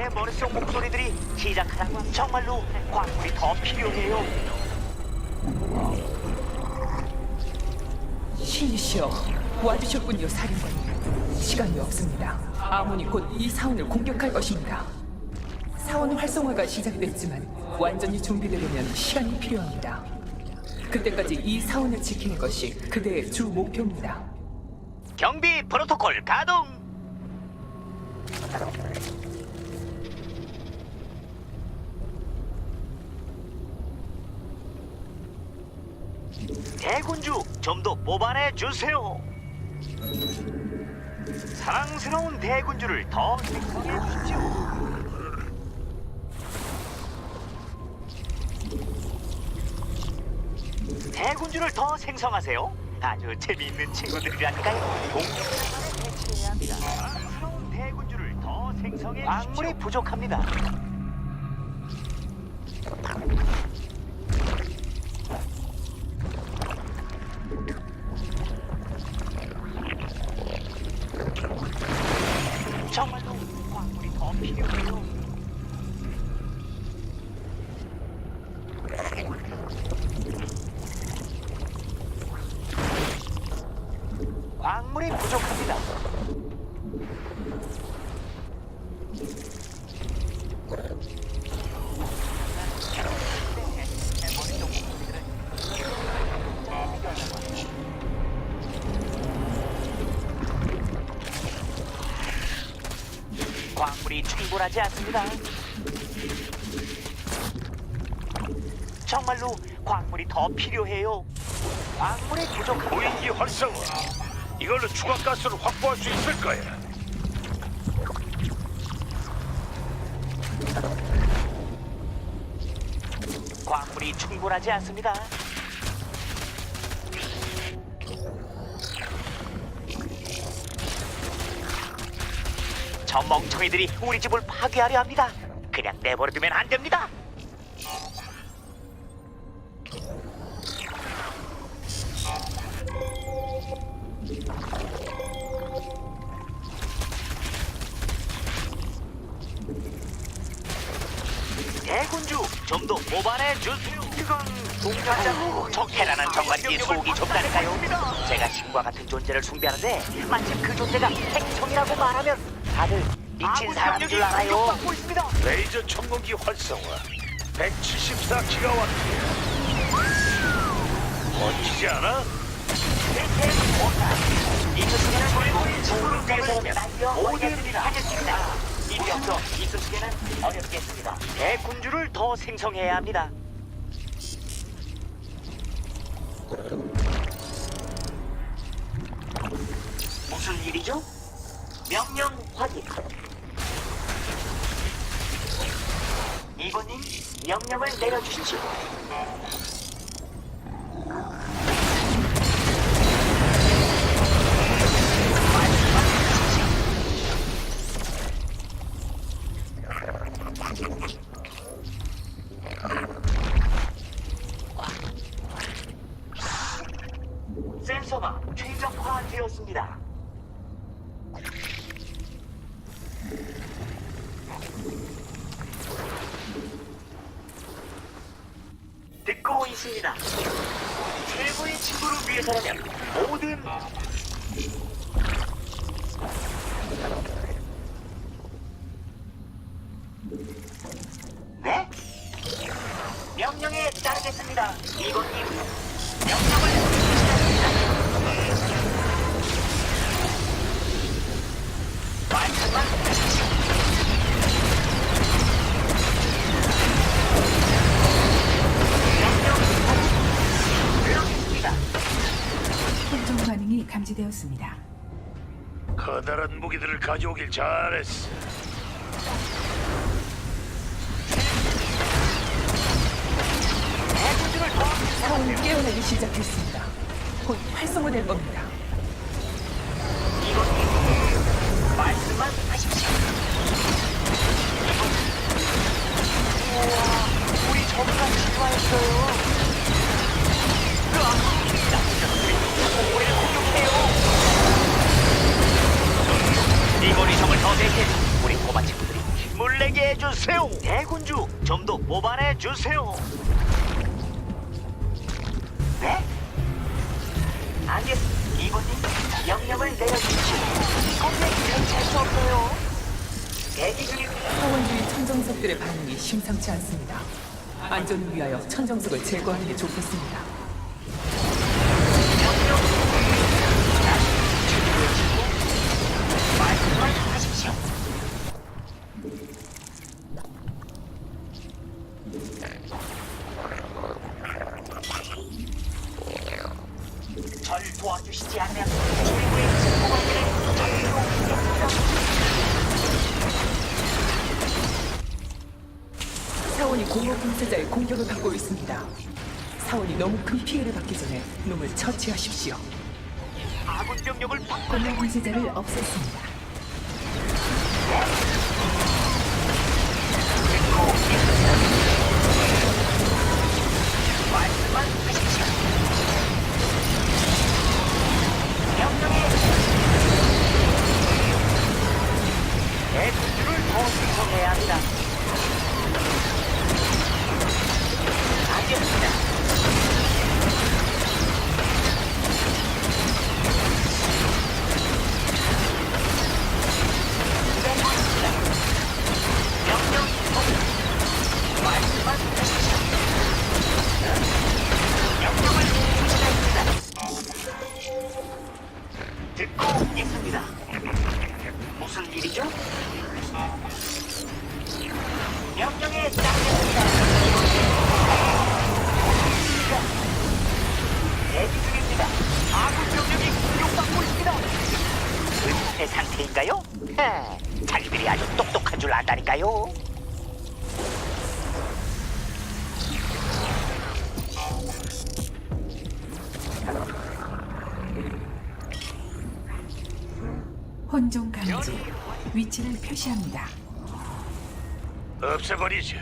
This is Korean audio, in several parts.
제 머릿속 목소리들이 시작하라고 정말로 광물이 더 필요해요. 신이시여 와주셨군요 사령관님. 시간이 없습니다. 아몬이 곧 이 사원을 공격할 것입니다. 사원 활성화가 시작됐지만 완전히 준비되려면 시간이 필요합니다. 그때까지 이 사원을 지키는 것이 그대의 주 목표입니다. 경비 프로토콜 가동. 대군주 좀 더 뽑아내 주세요. 사랑스러운 대군주를 더 생성해 주십시오. 대군주를 더 생성하세요. 아주 재미있는 친구들이라니까요. 동료들만을 배치해야 합니다. 사랑스러운 대군주를 더 생성해 주십시오. 광물이 부족합니다. 광물이 충분하지 않습니다. 정말로 광물이 더 필요해요. 광물이 부족합니다. 무인기 활성화. 이걸로 추가 가스를 확보할 수 있을 거야. 광물이 충분하지 않습니다. 저 멍청이들이 우리 집을 파괴하려 합니다. 그냥 내버려두면 안 됩니다. 대군주 좀 더 뽑아내 주세요. 이건 동작자. 저 테라는 정관지 속이 좁다니까요. 제가 신과 같은 존재를 숭배하는데 마침 그 존재가 행성이라고 말하면 다들 미친 사람인 줄 알아요. 레이저 청공기 활성화. 174기가와트야. 멋지지 않아? 이수시계는 버리고 좋은 데서는 모든 하겠습니다. 없어 이수시계는 어렵겠습니다. 대군주를 더 생성해야 합니다. 무슨 일이죠? 명령 확인. 이번님 명령을 내려주십시오. 따르겠습니다. 이번님 명령을 말씀만 명령 그렇습니다. 혼종 반응이 감지되었습니다. 커다란 무기들을 가져오길 잘했어. 깨어나기 시작했습니다 곧 활성화될 겁니다 이번님 말씀만 하십시오. 우와, 우리 전부가 진화했어요. 으악, 나쁜 녀석들이 자꾸 우리를 공격해요. 이고리 성을 더 내게 우리 꼬마 친구들이 힘을 내게 해주세요. 대군주 좀더 모발해 주세요. 사원주의 천정석들의 반응이 심상치 않습니다. 안전을 위하여 천정석을 제거하는 게 좋겠습니다. 공허 분쇄자의 공격을 받고 있습니다. 사원이 너무 큰 피해를 받기 전에 놈을 처치하십시오. 아군 병력을 공허 분쇄자를 없앴습니다. 말씀만 하십시오. 명령에 내 군주를 더 합니다. 알겠습니다. 은폐 상태인가요? 헤, 자기들이 아주 똑똑한 줄 안다니까요. 혼종 감지. 위치를 표시합니다. 없애버리지.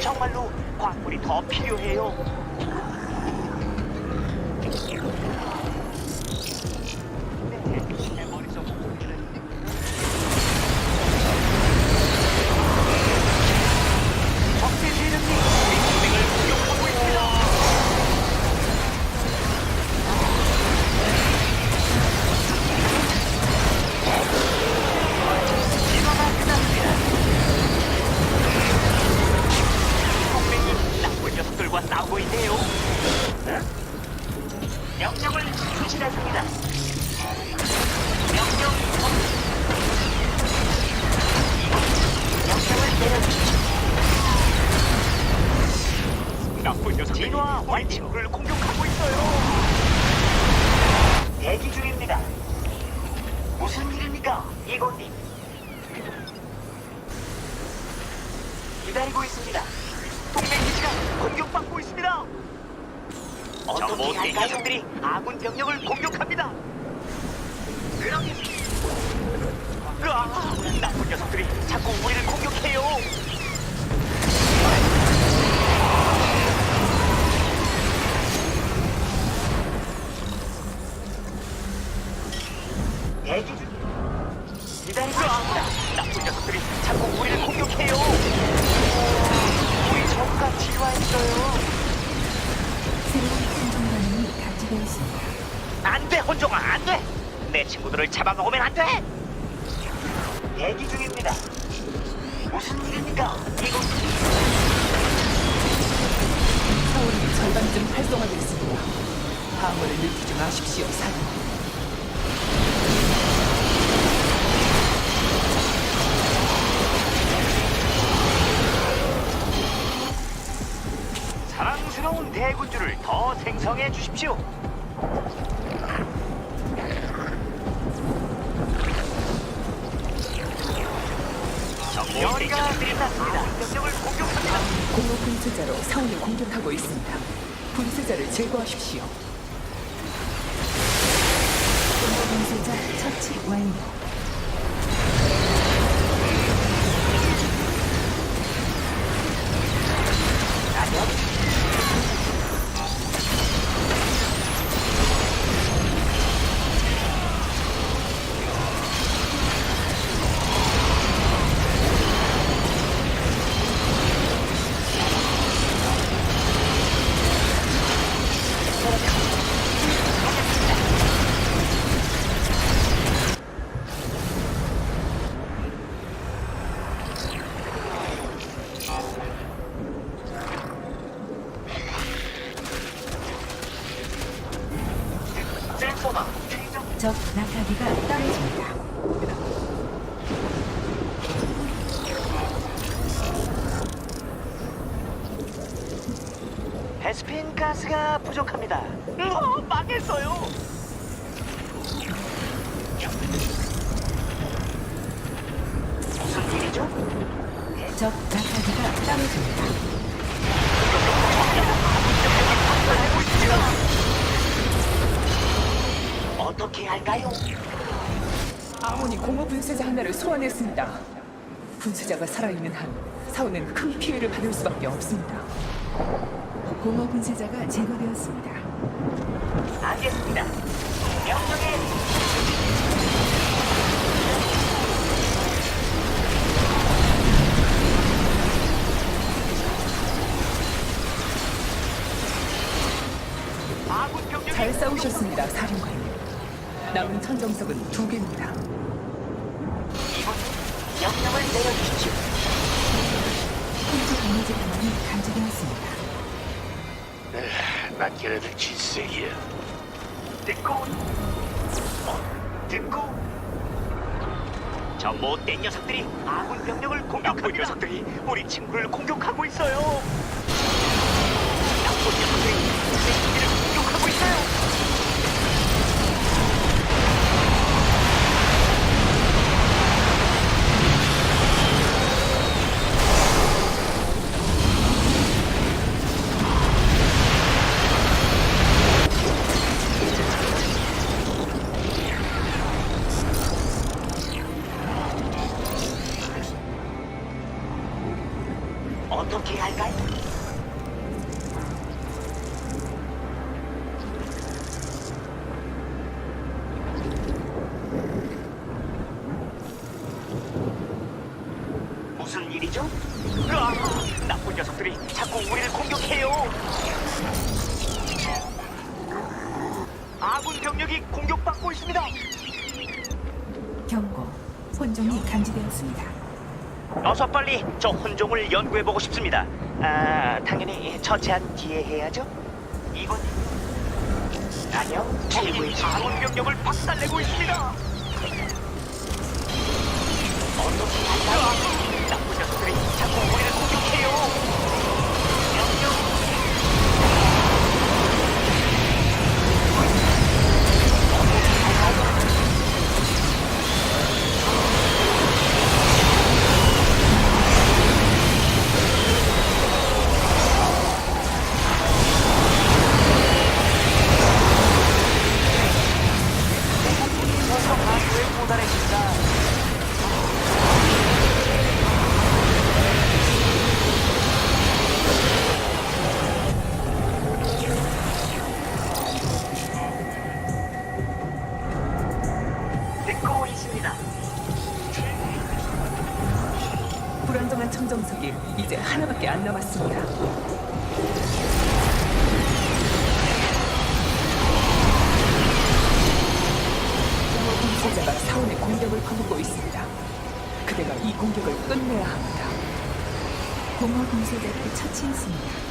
정말로 광물이 더 필요해요. 진화 완치를 공 마십시오, 사령. 사랑스러운 대군주를 더 생성해 주십시오. 정리가 끝났습니다. 병력을 공격합니다. 공허 분쇄자로 사원을 공격하고 있습니다. 분쇄자를 제거하십시오. 낙하기가 떨어집니다. 베스핀 가스가 부족합니다. 어, 망했어요. 무슨 일이죠? 적 낙하기가 떨어집니다. 어떻게 할까요? 아몬이 공허 분쇄자 하나를 소환했습니다. 분쇄자가 살아있는 한 사원은 큰 피해를 받을 수밖에 없습니다. 공허 분쇄자가 제거되었습니다. 알겠습니다. 명령에 잘 싸우셨습니다, 사령관님. 남은 천정석은 두 개입니다. 이번 명령을 내려주십시오. 혼종 에너지 단원이 감지되었습니다. 난 걔네들 질색이야. 듣고 어, 듣고 저 못된 녀석들이 아군 병력을 공격합니다. 녀석들이 우리 친구를 공격하고 있어요. 할까요? 무슨 일이죠? 으아, 나쁜 녀석들이 자꾸 우리를 공격해요. 아군 병력이 공격받고 있습니다. 경고. 혼종이 감지되었습니다. 어서 빨리 저 혼종을 연구해보고 싶습니다. 아, 당연히 처치한 뒤에 해야죠. 이번 아니요, 최고의 아군 병력을 박살내고 있습니다. 어떻게 할까요? 나쁜 녀석들이 자꾸 거두고 있습니다. 그대가 이 공격을 끝내야 합니다. 공허 분쇄자를 처치했습니다.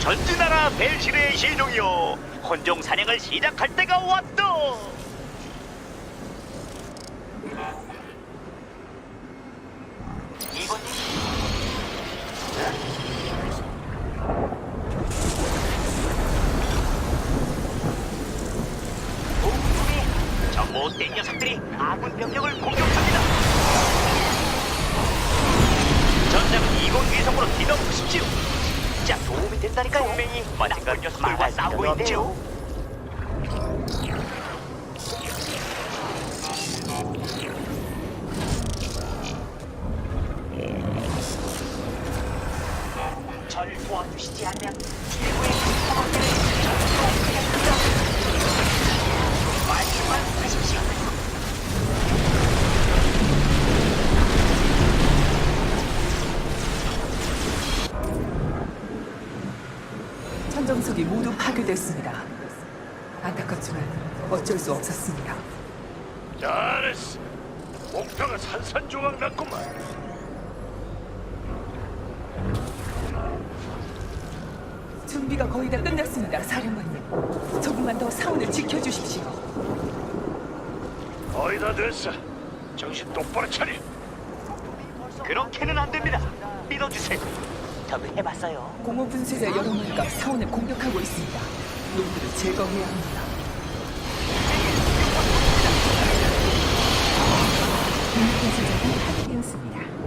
전진하라 벨실의 시종이요 혼종 사냥을 시작할 때가 왔다 이번님 동쪽에 저 못된 녀석들이 아군 병력을 공격합니다 전장은 이곳 위성으로 뒤덮으십시오 진짜 도움이 된다니까요. 동맹이 나쁜 녀석들과 싸우고 있네요. 절 도와주시지 않으면 모두 파괴됐습니다. 안타깝지만 어쩔 수 없었습니다. 잘했어. 목표가 산산조각 났구만. 준비가 거의 다 끝났습니다, 사령관님. 조금만 더 사원을 지켜주십시오. 거의 다 됐어. 정신 똑바로 차려. 그렇게는 안 됩니다. 믿어주세요. 저도 해봤어요. 공허 분쇄자 여러 마리가 사원을 공격하고 있습니다. 놈들을 제거해야 합니다. 분쇄자가 파괴되었습니다.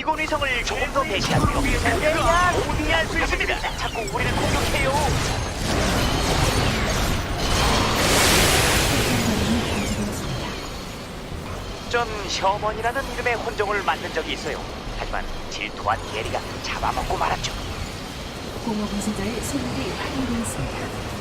이곤 위성을 조금 더 배치하세요. 모든이 알수 있습니다. 자꾸 우리를 공격해요. 전 셔먼이라는 이름의 혼종을 만든 적이 있어요. 하지만 질투한 게리가 잡아먹고 말았죠. 공허 분쇄자의 소멸이 확인되었습니다.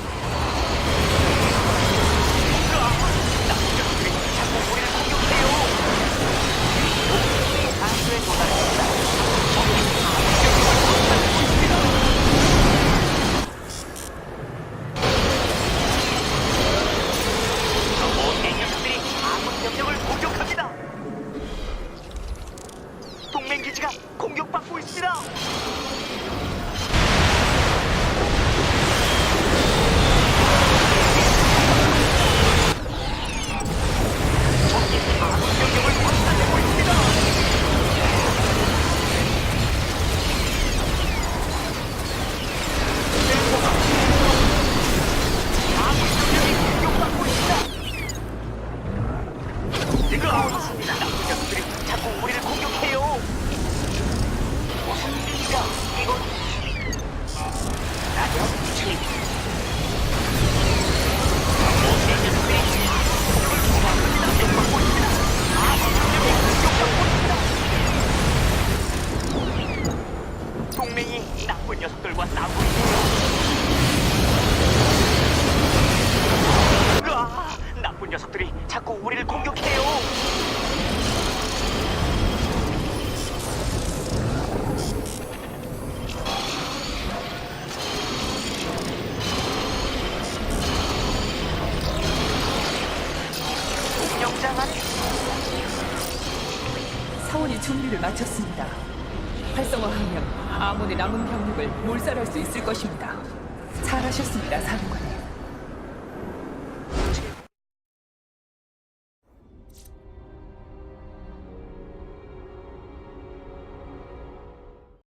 남은 병력을 몰살할 수 있을 것입니다. 잘하셨습니다, 사령관님.